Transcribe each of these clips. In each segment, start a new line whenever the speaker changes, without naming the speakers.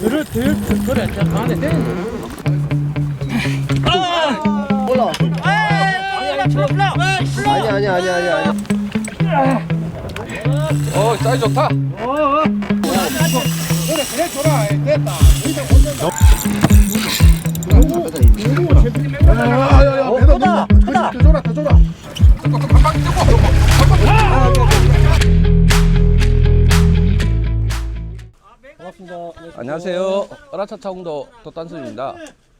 들을 들 그래 저 안에 대
올라.
아니
아니 아니 아니 아니.
어 사이즈 좋다
그래 그래 줘라 됐다
반갑습니다.
안녕하세요 어라차차 홍도 돛단순입니다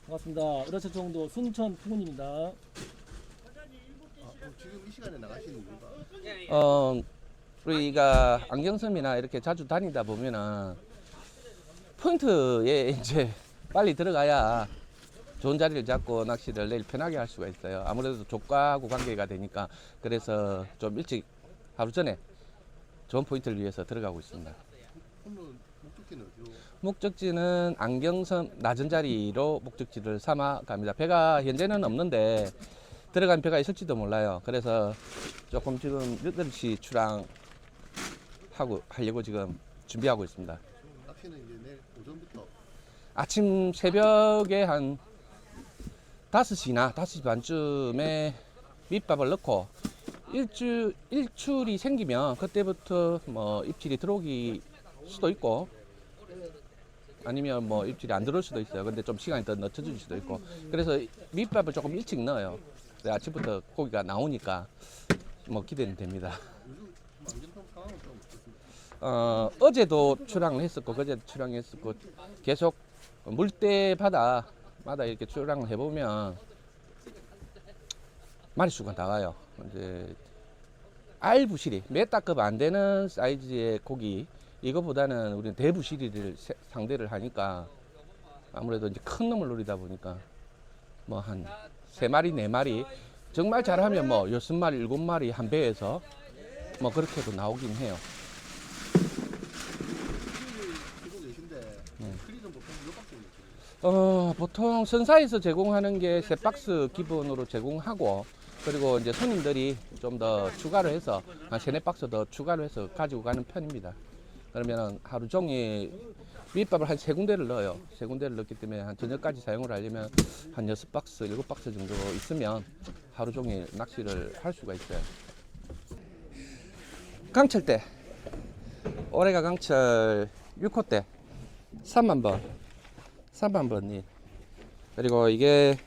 반갑습니다. 으라차 정도 순천 풍운입니다.
지금 이 시간에 나가시는 이유가?
어 우리가 안경섬이나 이렇게 자주 다니다 보면은 포인트에 이제 빨리 들어가야 좋은 자리를 잡고 낚시를 내일 편하게 할 수가 있어요. 아무래도 조과하고 관계가 되니까 그래서 좀 일찍 하루 전에 좋은 포인트를 위해서 들어가고 있습니다.
오늘 목적지는 어디로?
목적지는 안경섬 낮은 자리로 목적지를 삼아 갑니다. 배가 현재는 없는데 들어간 배가 있을지도 몰라요. 그래서 조금 지금 8시 출항하고 하려고 지금 준비하고 있습니다.
낚시는 이제 내일 오전부터.
아침 새벽에 한 5시나 5시 반쯤에 밑밥을 넣고 일주, 일출이 생기면 그때부터 뭐 입질이 들어오기 수도 있고 아니면 뭐 입질이 안 들어올 수도 있어요. 근데 좀 시간이 더 늦춰질 수도 있고 그래서 밑밥을 조금 일찍 넣어요. 아침부터 고기가 나오니까 뭐 기대는 됩니다.
어,
어제도 출항을 했었고 그제도 출항했었고 계속 물대 바다마다 이렇게 출항을 해보면 마리수가 나와요. 이제 알부시리 메타급 안 되는 사이즈의 고기 이거보다는 우리는 대부 시리를 세- 상대를 하니까 아무래도 이제 큰 놈을 노리다 보니까 뭐 한 세 마리 네 마리 정말 잘하면 뭐 여섯 마리 일곱 마리 한 배에서 뭐 그렇게도 나오긴 해요. 네. 어, 보통 선사에서 제공하는 게 세 박스 기본으로 제공하고 그리고 이제 손님들이 좀 더 추가를 해서 한 세네 박스 더 추가를 해서 가지고 가는 편입니다. 그러면 하루 종일 밑밥을 한 세 군데를 넣어요. 세 군데를 넣기 때문에 한 저녁까지 사용을 하려면 한 여섯 박스, 일곱 박스 정도 있으면 하루 종일 낚시를 할 수가 있어요. 강철 때 올해가 강철 6호 때 3만 번 3만 번이 그리고 이게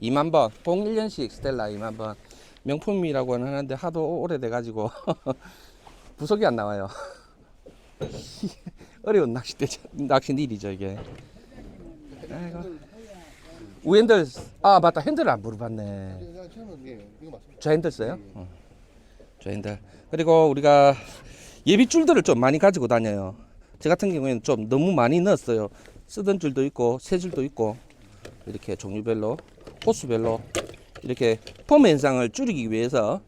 2만 번, 01년식 스텔라 2만 번 명품이라고는 하는데 하도 오래돼 가지고 부속이 안 나와요. 어려운 낚싯대 낚시 일이죠 이게. 아이고. 우핸들 아 맞다 핸들 안 물어봤네.
예.
저 핸들 써요? 어. 저 핸들. 그리고 우리가 예비 줄들을 좀 많이 가지고 다녀요. 저 같은 경우에는 좀 너무 많이 넣었어요. 쓰던 줄도 있고 새 줄도 있고 이렇게 종류별로 호수별로 이렇게 폼 현상을 줄이기 위해서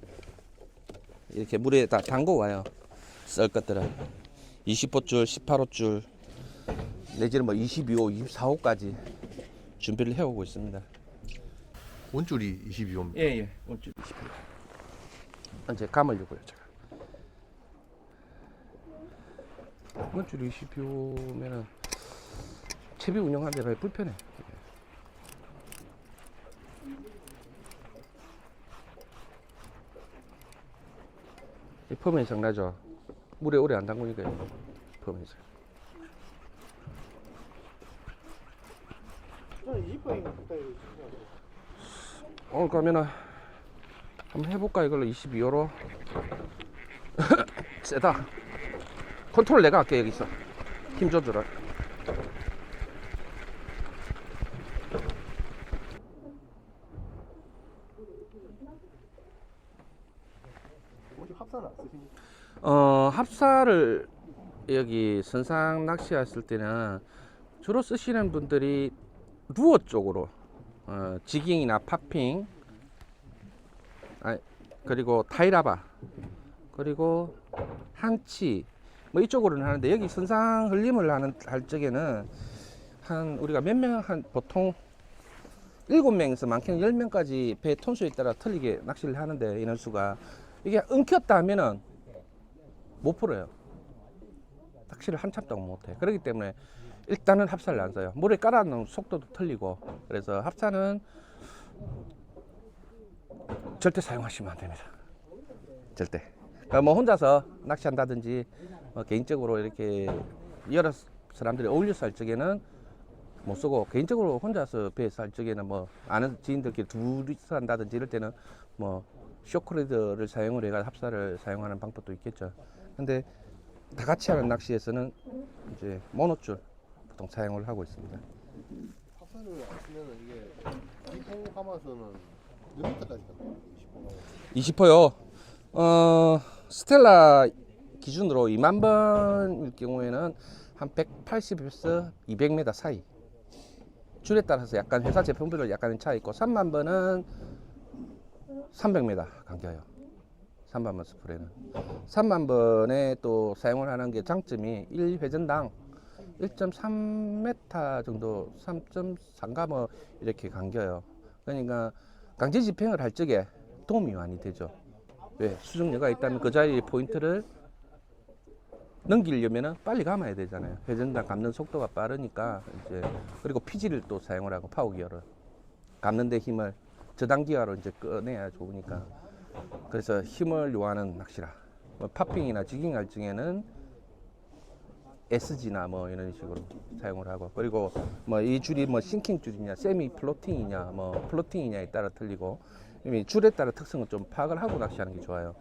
이렇게 물에 다 담고 와요. 썰 것들은 20호 줄, 18호 줄 내지는 뭐 22호, 24호까지 준비를 해오고 있습니다.
원줄이 22호입니다.
예, 예. 원줄 20호. 이제 감으려고요, 제가. 원줄 20호면은 채비 운영하는데 불편해. 이펌 현상 나죠? 물에 오래 안 담그니까 펌 현상. 오늘 가면은 한번 해볼까? 이걸로 22호로. 세다. 컨트롤 내가 할게 여기서. 힘 줘주라
혹시 합사는 안 쓰십니까?
어 합사를 여기 선상 낚시했을 때는 주로 쓰시는 분들이 루어 쪽으로 어, 지깅이나 파핑 아, 그리고 타이라바 그리고 한치 뭐 이쪽으로는 하는데 여기 선상 흘림을 하는 할 적에는 한 우리가 몇 명 한 보통 일곱 명에서 많게는 열 명까지 배 톤수에 따라 틀리게 낚시를 하는데 인원수가. 이게 엉켰다 하면은 못 풀어요. 낚시를 한참 동안 못해. 그렇기 때문에 일단은 합사를 안 써요. 물에 깔아놓은 속도도 틀리고 그래서 합사는 절대 사용하시면 안 됩니다. 절대. 그러니까 뭐 혼자서 낚시한다든지 뭐 개인적으로 이렇게 여러 사람들이 어울려서 할 적에는 못 쓰고 개인적으로 혼자서 배에서 할 적에는 뭐 아는 지인들끼리 둘이서 한다든지 이럴 때는 뭐 쇼크레드를 사용을 해가 합사를 사용하는 방법도 있겠죠. 근데 다 같이 하는 낚시에서는 이제 모노줄 보통 사용을 하고 있습니다.
합사를 안 쓰면은 이게 기포 가마서는 몇 미터까지 간다고 20호 가마.
20호요. 어, 스텔라 기준으로 2만 번일 경우에는 한 180에서 200m 사이. 줄에 따라서 약간 회사 제품별로 약간의 차이 있고 3만 번은 300m 간겨요. 3만 번 스프레는. 3만 번에 또 사용을 하는 게 장점이 1회전당 1.3m 정도, 3.3가 뭐 이렇게 감겨요. 그러니까 강제 집행을 할 적에 도움이 많이 되죠. 왜? 수정료가 있다면 그 자리 포인트를 넘기려면은 빨리 감아야 되잖아요. 회전당 감는 속도가 빠르니까 이제 그리고 피지를 또 사용을 하고 파워 기어를 감는 데 힘을 저당 기어로 이제 꺼내야 좋으니까 그래서 힘을 요하는 낚시라. 뭐 파핑이나 지깅 할 적에는 SG나 뭐 이런 식으로 사용을 하고 그리고 뭐 이 줄이 뭐 싱킹 줄이냐 세미 플로팅이냐 뭐 플로팅이냐에 따라 틀리고 이미 줄에 따라 특성을 좀 파악을 하고 낚시하는 게 좋아요.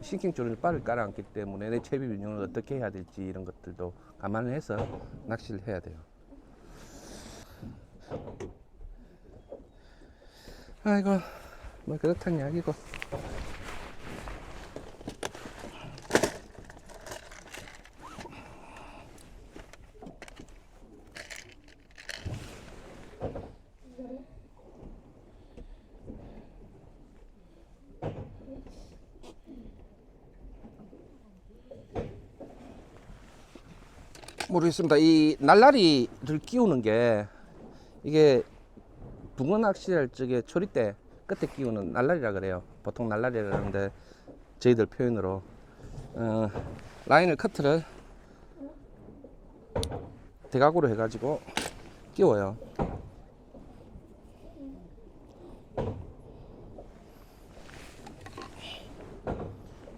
싱킹 줄을 빠를 깔아앉기 때문에 내 채비 운영을 어떻게 해야 될지 이런 것들도 감안을 해서 낚시를 해야 돼요. 아이고 뭐 그렇단 이야기고 모르겠습니다. 이 날라리를 끼우는 게 이게 붕어 낚시할 적에 초리 때 끝에 끼우는 날라리라 그래요. 보통 날라리라는데 저희들 표현으로 어, 라인을 커트를 대각으로 해가지고 끼워요.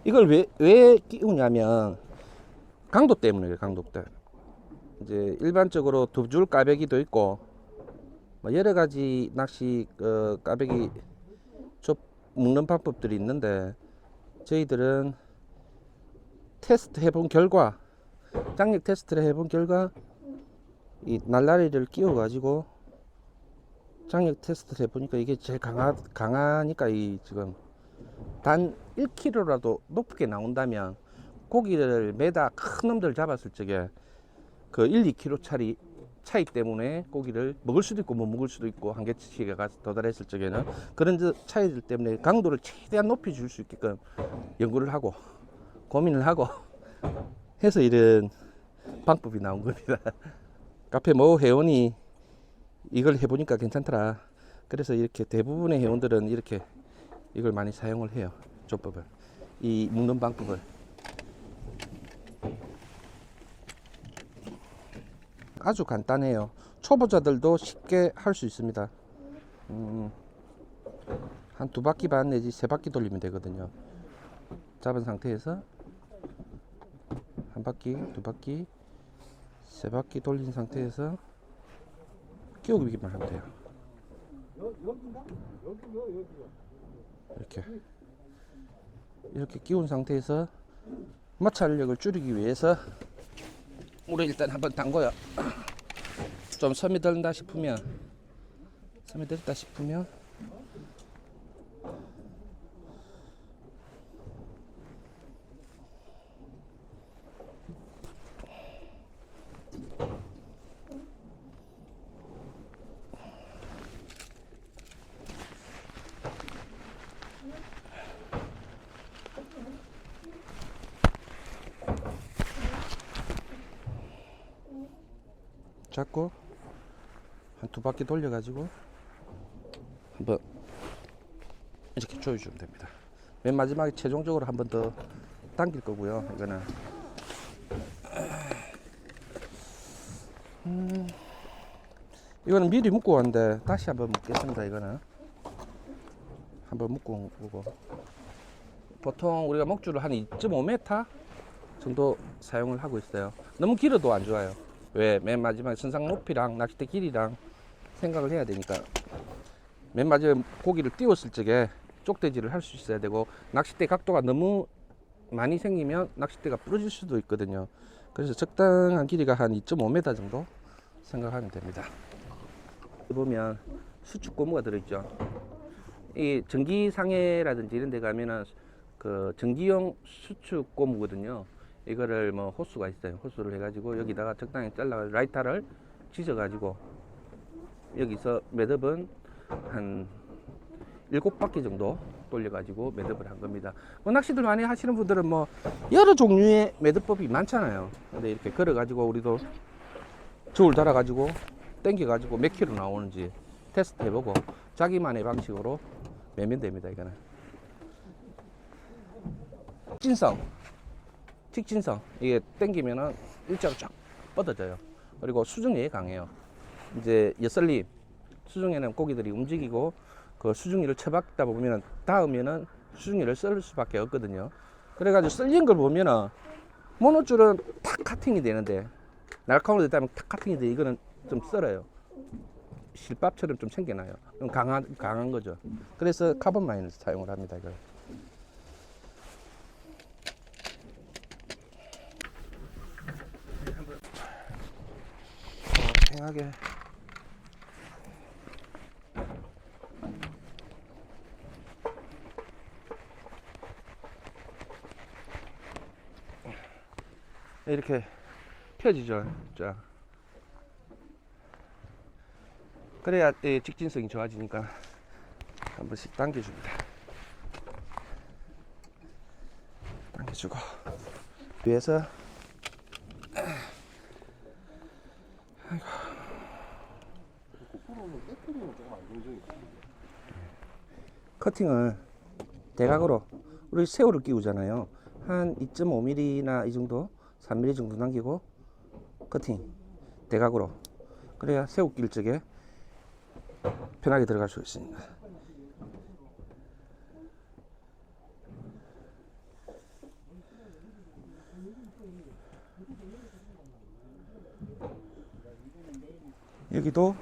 이걸 왜, 왜 끼우냐면 강도 때문에 강도 때문에. 이제 일반적으로 두 줄 까베기도 있고 뭐 여러 가지 낚시 어, 까베기 접 묶는 방법들이 있는데 저희들은 테스트 해본 결과 장력 테스트를 해본 결과 이 날라리를 끼워 가지고 장력 테스트를 해보니까 이게 제일 강하, 강하니까 이 지금 단 1kg라도 높게 나온다면 고기를 매다 큰 놈들 잡았을 적에 그 1, 2kg 차리 차이 때문에 고기를 먹을 수도 있고 못 먹을 수도 있고 한계치가 도달했을 적에는 그런 저 차이들 때문에 강도를 최대한 높이 줄 수 있게끔 연구를 하고 고민을 하고 해서 이런 방법이 나온 겁니다. 카페 모 회원이 이걸 해보니까 괜찮더라. 그래서 이렇게 대부분의 회원들은 이렇게 이걸 많이 사용을 해요. 조법을 이 묶는 방법을. 아주 간단해요. 초보자들도 쉽게 할 수 있습니다. 음, 한 두 바퀴 반 내지 세 바퀴 돌리면 되거든요. 잡은 상태에서 한 바퀴, 두 바퀴, 세 바퀴 돌린 상태에서 끼우기만 하면 돼요. 이렇게 이렇게 끼운 상태에서 마찰력을 줄이기 위해서 물에 일단 한번 담궈요. 좀 섬이 들다 싶으면 섬이 들다 싶으면 잡고 한 두 바퀴 돌려가지고 한번 이렇게 조여주면 됩니다. 맨 마지막에 최종적으로 한 번 더 당길 거고요. 이거는 음, 이거는 미리 묶고 왔는데 다시 한번 묶겠습니다. 이거는 한번 묶고 오고 보통 우리가 목줄을 한 2.5m 정도 사용을 하고 있어요. 너무 길어도 안 좋아요. 왜? 맨 마지막에 선상 높이랑 낚싯대 길이랑 생각을 해야 되니까 맨 마지막에 고기를 띄웠을 적에 쪽대지를 할 수 있어야 되고 낚싯대 각도가 너무 많이 생기면 낚싯대가 부러질 수도 있거든요. 그래서 적당한 길이가 한 2.5m 정도 생각하면 됩니다. 보면 수축 고무가 들어있죠. 이 전기상해라든지 이런 데 가면은 그 전기용 수축 고무거든요. 이거를 뭐 호수가 있어요. 호수를 해가지고 여기다가 적당히 잘라 라이터를 지져가지고 여기서 매듭은 한 일곱 바퀴 정도 돌려가지고 매듭을 한 겁니다. 뭐 낚시들 많이 하시는 분들은 뭐 여러 종류의 매듭법이 많잖아요. 근데 이렇게 걸어가지고 우리도 저울 달아가지고 당겨가지고 몇 킬로 나오는지 테스트 해보고 자기만의 방식으로 매면 됩니다. 이거는 직진성, 직진성 이게 당기면은 일자로 쫙 뻗어져요. 그리고 수중에 강해요. 이제 여설림 수중에는 고기들이 움직이고 그 수중이를 쳐박다 보면은 닿으면은 수중이를 썰 수밖에 없거든요. 그래가지고 썰린 걸 보면은 모노줄은 탁 카팅이 되는데 날카로운 데다면 탁 카팅이 돼 이거는 좀 썰어요. 실밥처럼 좀. 그럼 강한 강한 거죠. 그래서 카본 마인을 사용을 합니다. 이걸. 어, 팽하게 이렇게 펴지죠. 쫙. 그래야 이 직진성이 좋아지니까 한 번씩 당겨줍니다. 당겨주고 위에서
고프로는 배터리는 조금 안정적이.
커팅을 대각으로 우리 새우를 끼우잖아요. 한 2.5mm나 이 정도, 3mm 정도 남기고 커팅 대각으로 그래야 새우 낄 적에 편하게 들어갈 수 있습니다. 여기도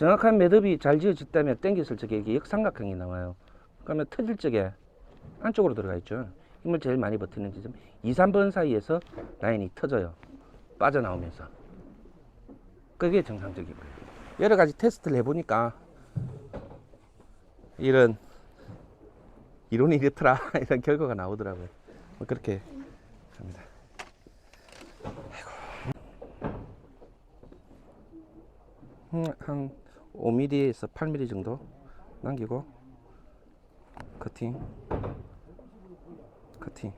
정확한 매듭이 잘 지어졌다면 당겼을 적에 이게 역삼각형이 나와요. 그러면 터질 적에 안쪽으로 들어가 있죠. 힘을 제일 많이 버티는 지점 2, 3번 사이에서 라인이 터져요. 빠져나오면서. 그게 정상적이고요. 여러 가지 테스트를 해보니까 이런 이론이 이렇더라 이런 결과가 나오더라고요. 뭐 그렇게 합니다. 음, 한 5mm에서 8mm 정도 남기고 커팅 커팅.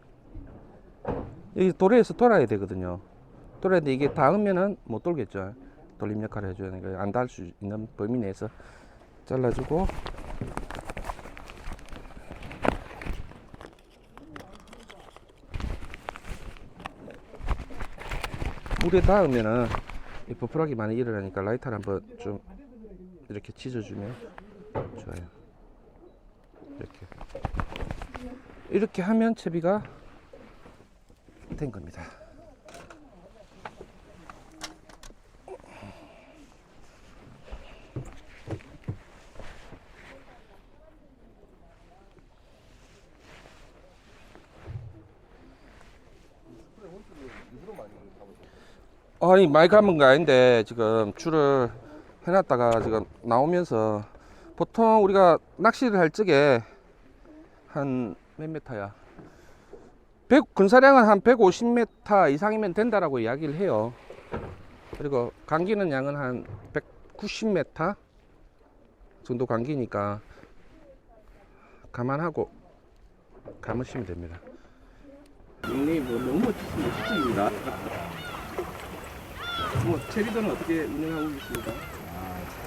여기 도래에서 돌아야 되거든요. 돌아야 돼 이게 닿으면은 못 돌겠죠. 돌림 역할을 해줘야 되니까 안 닿을 수 있는 범위 내에서 잘라주고. 물에 닿으면은 이 부풀하기 많이 일어나니까 라이터를 한번 좀 이렇게 찢어주면 좋아요. 이렇게 이렇게 하면 채비가 된 겁니다. 아니 많이 감은 거 아닌데 지금 줄을 해놨다가 지금 나오면서 보통 우리가 낚시를 할 적에 한 몇 메타야? 100, 근사량은 한 150m 이상이면 된다라고 이야기를 해요. 그리고 감기는 양은 한 190m 정도 감기니까 감안하고 감으시면 됩니다. 형님 뭐 너무 멋지십니다. 뭐 채비도는 어떻게 운영하고 계십니까?